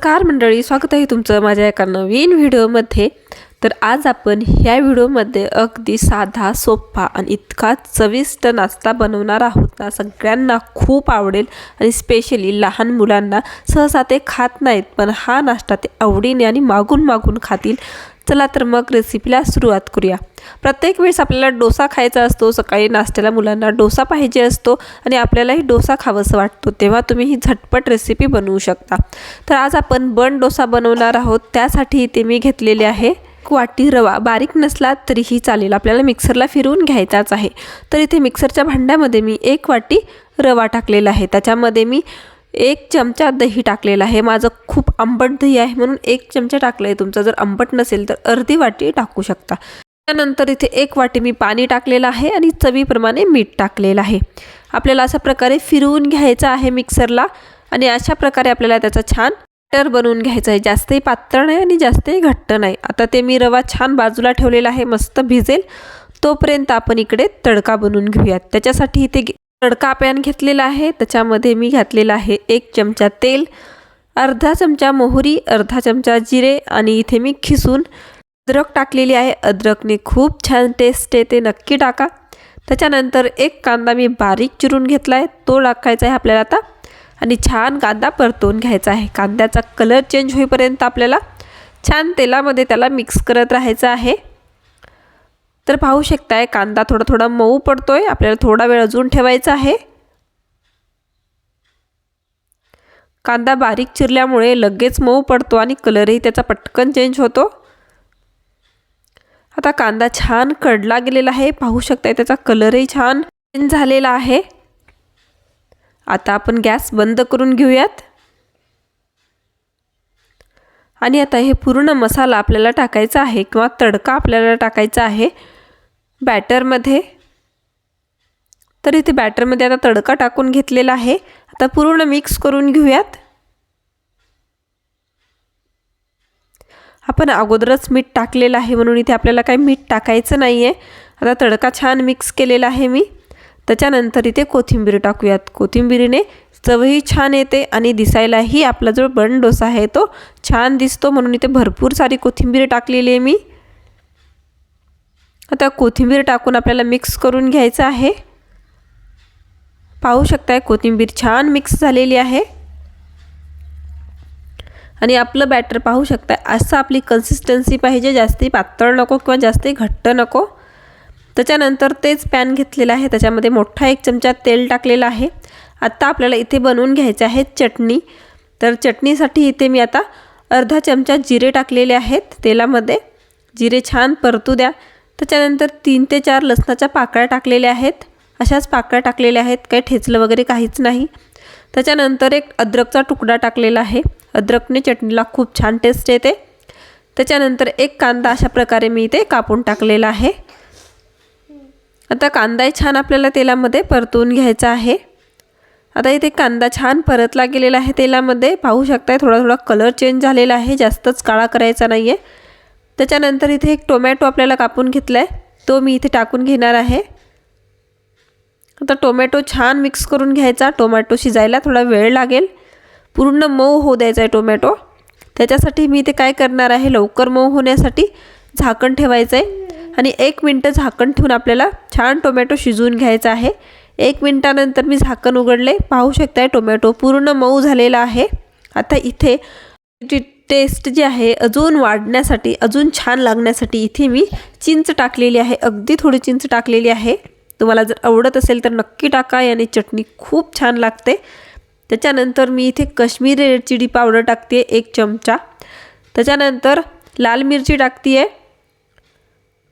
नमस्कार मंडळी स्वागत आहे तुमचं माझ्या एका नवीन व्हिडिओमध्ये. तर आज आपण ह्या व्हिडिओमध्ये अगदी साधा सोपा आणि इतका चविष्ट नाश्ता बनवणार आहोत ना सगळ्यांना खूप आवडेल आणि स्पेशली लहान मुलांना सहसा ते खात नाहीत पण हा नाश्ता ते आवडीने आणि मागून मागून खातील. चला तर मग रेसिपीला सुरुवात करूया. प्रत्येक वेळेस आपल्याला डोसा खायचा असतो सकाळी नाश्त्याला मुलांना डोसा पाहिजे असतो आणि आपल्यालाही डोसा खावंसं वाटतो तेव्हा तुम्ही ही झटपट रेसिपी बनवू शकता. तर आज आपण बन डोसा बनवणार आहोत त्यासाठी इथे मी घेतलेले आहे वाटी रवा. बारीक नसला तरीही चालेल आपल्याला मिक्सरला फिरवून घ्यायचाच आहे. तर इथे मिक्सरच्या भांड्यामध्ये मी एक वाटी रवा टाकलेला आहे त्याच्यामध्ये मी एक चमचा दही टाकलेला आहे. माझं खूप आंबट दही आहे म्हणून एक चमचा टाकलं आहे तुमचं. जर आंबट नसेल तर अर्धी वाटी टाकू शकता. त्यानंतर इथे एक वाटी मी पाणी टाकलेलं आहे आणि चवीप्रमाणे मीठ टाकलेलं आहे. आपल्याला अशा प्रकारे फिरवून घ्यायचं आहे मिक्सरला आणि अशा प्रकारे आपल्याला त्याचा छान बॅटर बनवून घ्यायचं आहे. जास्तही पातळ नाही आणि जास्तही घट्ट नाही. आता ते मी रवा छान बाजूला ठेवलेला आहे. मस्त भिजेल. तोपर्यंत आपण इकडे तडका बनवून घेऊयात. त्याच्यासाठी इथे तडका पॅन घेतलेला आहे. त्याच्यामध्ये मी घातलेला आहे एक चमचा तेल अर्धा चमचा मोहरी अर्धा चमचा जिरे आणि इथे मी खिसून अद्रक टाकलेली आहे. अद्रकने खूप छान टेस्ट येते नक्की टाका. त्याच्यानंतर एक कांदा मी बारीक चिरून घेतला आहे तो टाकायचा आहे आपल्याला आता. आणि छान कांदा परतवून घ्यायचा आहे. कांद्याचा कलर चेंज होईपर्यंत आपल्याला छान तेलामध्ये त्याला मिक्स करत राहायचं आहे. तर पाहू शकताय कांदा थोडा थोडा मऊ पडतोय आपल्याला थोडा वेळ अजून ठेवायचा आहे. कांदा बारीक चिरल्यामुळे लगेच मऊ पडतो आणि कलरही त्याचा पटकन चेंज होतो. आता कांदा छान कडला गेलेला आहे पाहू शकताय त्याचा कलरही छान चेंज झालेला आहे. आता आपण गॅस बंद करून घेऊयात. आणि आता हे पूर्ण मसाला आपल्याला टाकायचा आहे किंवा तडका आपल्याला टाकायचा आहे बॅटरमध्ये. तर इथे बॅटरमध्ये आता तडका टाकून घेतलेला आहे. आता पूर्ण मिक्स करून घेऊयात. आपण अगोदरच मीठ टाकलेलं आहे म्हणून इथे आपल्याला काही मीठ टाकायचं नाही आहे आता तडका छान मिक्स केलेला आहे मी. त्याच्यानंतर इथे कोथिंबीर टाकूयात. कोथिंबीरीने चवही छान येते आणि दिसायलाही आपला जो बन डोसा आहे तो. छान दिसतो म्हणून इथे भरपूर सारी कोथिंबीर टाकलेली आहे मी. आता कोथिंबीर टाकून आपल्याला मिक्स करून घ्यायचं आहे. पाहू शकताय कोथिंबीर छान मिक्स झालेली आहे. आणि आपलं बॅटर पाहू शकता असं आपली कन्सिस्टन्सी पाहिजे जास्ती पातळ नको किंवा जास्ती घट्ट नको. त्याच्यानंतर तेच पॅन घेतलेलं आहे त्याच्यामध्ये मोठा एक चमचा तेल टाकलेला आहे. आत्ता आपल्याला इथे बनवून घ्यायचे आहे चटणी. तर चटणीसाठी इथे मी आता अर्धा चमचा जिरे टाकलेले आहेत तेलामध्ये. जिरे छान परतू द्या. त्याच्यानंतर तीन ते चार लसणाच्या पाकळ्या टाकलेल्या आहेत. अशाच पाकळ्या टाकलेल्या आहेत. काही ठेचलं वगैरे काहीच नाही. त्याच्यानंतर एक अद्रकचा तुकडा टाकलेला आहे. अद्रकने चटणीला खूप छान टेस्ट येते. त्याच्यानंतर एक कांदा अशा प्रकारे मी इथे कापून टाकलेला आहे. आता कांदाही छान आपल्याला तेलामध्ये परतवून घ्यायचा आहे. आता इथे कांदा छान परतला गेलेला आहे तेलामध्ये. पाहू शकताय थोडा थोडा कलर चेंज झालेला आहे जास्तच काळा करायचा नाही आहे त्याच्यानंतर इथे एक टोमॅटो आपल्याला कापून घेतला आहे तो मी इथे टाकून घेणार आहे. आता टोमॅटो छान मिक्स करून घ्यायचा टोमॅटो शिजायला थोडा वेळ लागेल. पूर्ण मऊ होऊ द्यायचा आहे टोमॅटो त्याच्यासाठी मी इथे काय करणार आहे लवकर मऊ होण्यासाठी झाकण ठेवायचं आहे आणि एक मिनटं झाकण ठेवून आपल्याला छान टोमॅटो शिजवून घ्यायचा आहे. एक मिनटानंतर मी झाकण उघडले. पाहू शकताय टोमॅटो पूर्ण मऊ झालेला आहे. आता इथे टेस्ट जी आहे अजून वाढण्यासाठी अजून छान लागण्यासाठी इथे मी चिंच टाकलेली आहे. अगदी थोडी चिंच टाकलेली आहे. तुम्हाला जर आवडत असेल तर नक्की टाका. याने चटणी खूप छान लागते. त्याच्यानंतर मी इथे कश्मीरी रेड चिली पावडर टाकते एक चमचा. त्याच्यानंतर लाल मिरची टाकते आहे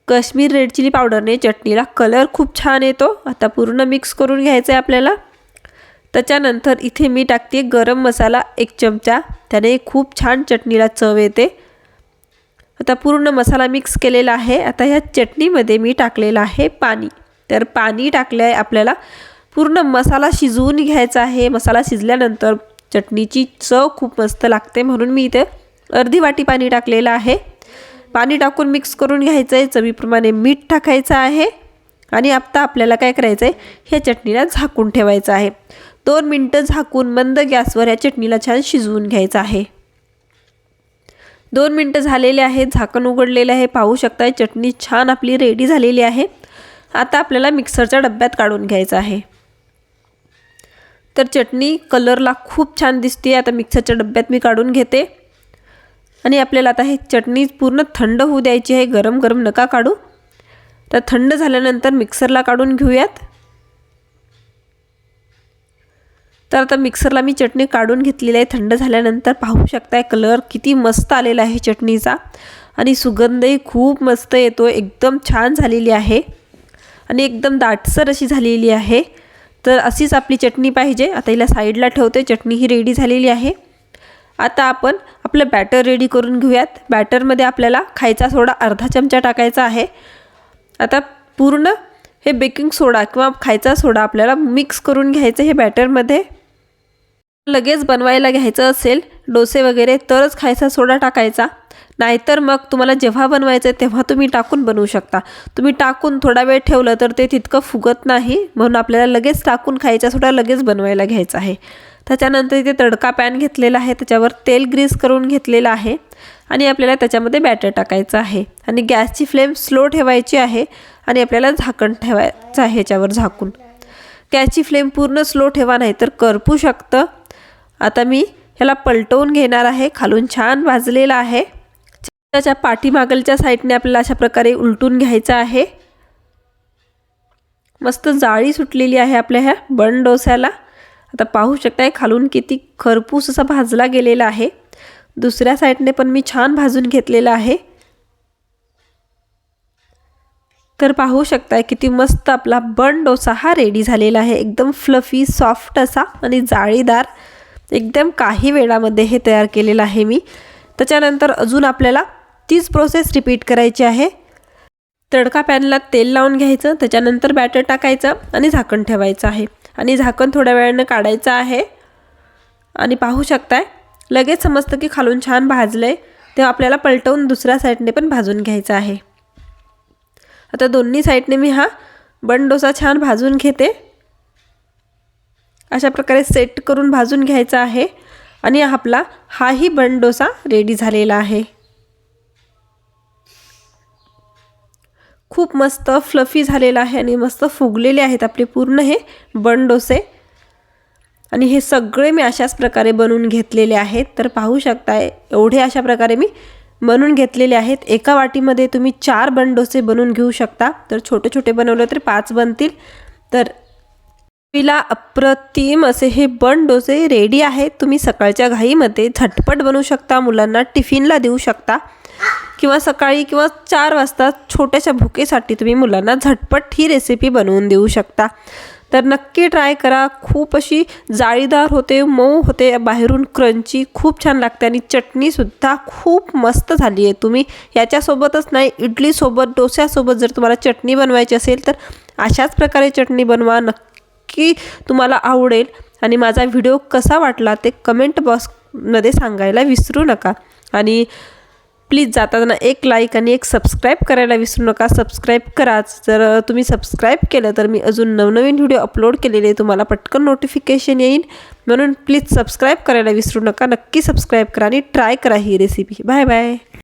कश्मीर रेड चिली पावडरने चटणीला कलर खूप छान येतो. आता पूर्ण मिक्स करून घ्यायचं आहे आपल्याला. त्याच्यानंतर इथे मी टाकते गरम मसाला एक चमचा. त्याने खूप छान चटणीला चव येते. आता पूर्ण मसाला मिक्स केलेला आहे. आता ह्या चटणीमध्ये मी टाकलेलं आहे पाणी. तर पाणी टाकले आहे आपल्याला. पूर्ण मसाला शिजवून घ्यायचा आहे. मसाला शिजल्यानंतर चटणीची चव खूप मस्त लागते म्हणून मी इथे अर्धी वाटी पाणी टाकलेलं आहे. पाणी टाकून मिक्स करून घ्यायचं आहे चवीप्रमाणे मीठ टाकायचं आहे. आणि आत्ता आपल्याला काय करायचं आहे ह्या चटणीला झाकून ठेवायचं आहे. दोन मिनटं झाकून मंद गॅसवर या चटणीला छान शिजवून घ्यायचं आहे. दोन मिनटं झालेले आहेत झाकण उघडलेले आहे. पाहू शकताय चटणी छान आपली रेडी झालेली आहे. आता आपल्याला मिक्सरच्या डब्यात काढून घ्यायचं आहे. तर चटणी कलरला खूप छान दिसते आता मिक्सरच्या डब्यात मी काढून घेते. आणि आपल्याला आता हे चटणी पूर्ण थंड होऊ द्यायची आहे. गरम गरम नका काढू. तर थंड झाल्यानंतर मिक्सरला काढून घेऊयात. तर आता मिक्सरला मी चटणी काढून घेतलेली आहे. थंड झाल्यानंतर पाहू शकताय कलर किती मस्त आलेला आहे चटणीचा. आणि सुगंधही खूप मस्त येतो एकदम छान झालेली आहे. आणि एकदम दाटसर अशी झालेली आहे. तर अशीच आपली चटणी पाहिजे. आता हिला साईडला ठेवते. चटणी ही रेडी झालेली आहे. आता आपण आपलं बॅटर रेडी करून घेऊयात. बॅटरमध्ये आपल्याला खायचा सोडा अर्धा चमचा टाकायचा आहे. आता पूर्ण हे बेकिंग सोडा किंवा खायचा सोडा आपल्याला मिक्स करून घ्यायचं हे बॅटरमध्ये लगेच बनवायला घ्यायचं असेल डोसे वगैरे तरच खायचा सोडा टाकायचा. नाहीतर मग तुम्हाला जेव्हा बनवायचं आहे तेव्हा तुम्ही टाकून बनवू शकता. तुम्ही टाकून थोडा वेळ ठेवलं तर ते तितकं फुगत नाही म्हणून आपल्याला लगेच टाकून खायचा सोडा लगेच बनवायला घ्यायचा आहे. त्याच्यानंतर इथे तडका पॅन घेतलेला आहे त्याच्यावर तेल ग्रीस करून घेतलेलं आहे आणि आपल्याला त्याच्यामध्ये बॅटर टाकायचं आहे. आणि गॅसची फ्लेम स्लो ठेवायची आहे आणि आपल्याला झाकण ठेवायचं आहे ह्याच्यावर झाकून. गॅसची फ्लेम पूर्ण स्लो ठेवा नाही तर करपू शकतं. आता मी ह्याला पलटवून घेणार आहे खालून छान भाजलेला आहे. त्याच्या पाठीमागलच्या साईडने आपल्याला अशा प्रकारे उलटून घ्यायचं आहे. मस्त जाळी सुटलेली आहे आपल्या ह्या बन डोस्याला. आता पाहू शकताय खालून किती खरपूस असा भाजला गेलेला आहे. दुसऱ्या साईडने पण मी छान भाजून घेतलेला आहे. तर पाहू शकताय किती मस्त आपला बन डोसा हा रेडी झालेला आहे. एकदम फ्लफी सॉफ्ट असा आणि जाळीदार. एकदम काही वेळामध्ये हे तयार केलेलं आहे मी. त्याच्यानंतर अजून आपल्याला तीच प्रोसेस रिपीट करायची आहे. तडका पॅनला तेल लावून घ्यायचं त्याच्यानंतर बॅटर टाकायचं आणि झाकण ठेवायचं आहे. आणि झाकण थोड्या वेळानं काढायचं आहे. आणि पाहू शकताय लगेच समजतं की खालून छान भाजलं आहे तेव्हा आपल्याला पलटवून दुसऱ्या साईडने पण भाजून घ्यायचं आहे. आता दोन्ही साईडने मी हा बन डोसा छान भाजून घेते. अशा प्रकारे सेट करून भाजून घ्यायचा आहे. आणि आपला हाही बन डोसा रेडी झालेला आहे. खूप मस्त फ्लफी झालेला आहे आणि मस्त फुगलेले आहेत आपले पूर्ण हे बन डोसे. आणि हे सगळे मी अशाच प्रकारे बनवून घेतलेले आहेत. तर पाहू शकताय एवढे अशा प्रकारे मी बनवून घेतलेले आहेत. एका वाटीमध्ये तुम्ही चार बन डोसे बनवून घेऊ शकता. तर छोटे छोटे बनवले तर पाच बनतील. तर पिला अप्रतिम असे हे बन डोसे रेडी आहेत. तुम्ही सकाळच्या घाईमध्ये झटपट बनवू शकता मुलांना टिफिनला देऊ शकता किंवा सकाळी किंवा चार वाजता छोट्याशा भुकेसाठी तुम्ही मुलांना झटपट ही रेसिपी बनवून देऊ शकता. तर नक्की ट्राय करा. खूप अशी जाळीदार होते मऊ होते बाहेरून क्रंची खूप छान लागते आणि चटणीसुद्धा खूप मस्त झाली आहे. तुम्ही याच्यासोबतच नाही इडलीसोबत डोस्यासोबत जर तुम्हाला चटणी बनवायची असेल तर अशाच प्रकारे चटणी बनवा. नक्की नक्की तुम्हाला आवडेल आणि माझा व्हिडिओ कसा वाटला ते कमेंट बॉक्समध्ये सांगायला विसरू नका. आणि प्लीज जाताना एक लाईक आणि एक सबस्क्राईब करायला विसरू नका. सबस्क्राईब कराच. जर तुम्ही सबस्क्राईब केलं तर मी अजून नवनवीन व्हिडिओ अपलोड केलेले तुम्हाला पटकन नोटिफिकेशन येईल म्हणून प्लीज सबस्क्राईब करायला विसरू नका. नक्की सबस्क्राईब करा आणि ट्राय करा ही रेसिपी बाय बाय